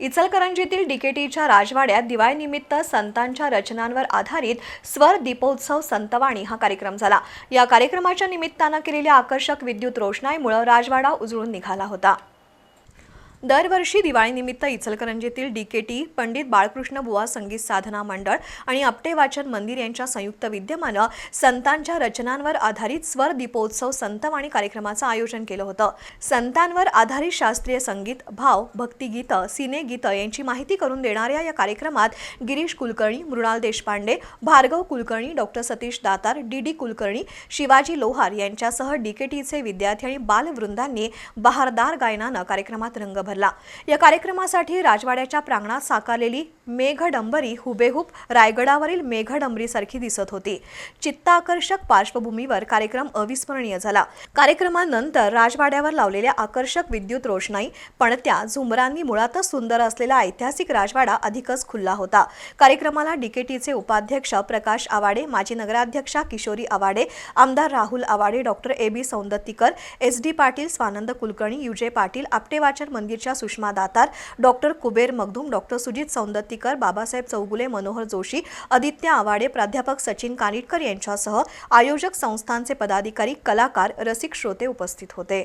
इचलकरंजीतील डीकेटीच्या राजवाड्यात दिवाळीनिमित्त संतांच्या रचनांवर आधारित स्वर दीपोत्सव संतवाणी हा कार्यक्रम झाला. या कार्यक्रमाच्या निमित्तानं केलेल्या आकर्षक विद्युत रोषणाईमुळे राजवाडा उजळून निघाला होता. दरवर्षी दिवाळीनिमित्त इचलकरंजीतील डीकेटी पंडित बाळकृष्ण बुवा संगीत साधना मंडळ आणि आपटे वाचन मंदिर यांच्या संयुक्त विद्यमानं संतांच्या रचनांवर आधारित स्वर दीपोत्सव संतवाणी कार्यक्रमाचं आयोजन केलं होतं. संतांवर आधारित शास्त्रीय संगीत भाव भक्तिगीतं सिनेगीतं यांची माहिती करून देणाऱ्या या कार्यक्रमात Girish Kulkarni Mrinal Deshpande Bhargav Kulkarni doctor Satish Datar D D Kulkarni Shivaji Lohar यांच्यासह डीकेटीचे विद्यार्थी आणि बालवृंदांनी बहारदार गायनानं कार्यक्रमात रंग या कार्यक्रमासाठी राजवाड्याच्या प्रांगणात साकारलेली मेघडंबरी हुबेहूब रायगडावरील मेघडंबरीसारखी दिसत होती. चित्ताकर्षक पार्श्वभूमीवर कार्यक्रम अविस्मरणीय झाला. कार्यक्रमानंतर राजवाड्यावर लावलेल्या आकर्षक विद्युत रोषणाई पणत्या झुंबरांनी मुळातच सुंदर असलेला ऐतिहासिक राजवाडा अधिकच खुलला होता. कार्यक्रमाला डीकेटीचे उपाध्यक्ष प्रकाश आवाडे माजी नगराध्यक्षा किशोरी आवाडे आमदार Rahul Awade doctor A B Soundattikar S D Patil Swanand Kulkarni U J Patil आपटेवाचर मंदिर जहांगीरच्या सुषमा दातार डॉक्टर कुबेर मगदूम डॉक्टर सुजित सौंदत्तीकर बाबासाहेब चौगुले मनोहर जोशी आदित्य आवाडे प्राध्यापक सचिन कानिटकर यांच्यासह आयोजक संस्थांचे पदाधिकारी कलाकार रसिक श्रोते उपस्थित होते.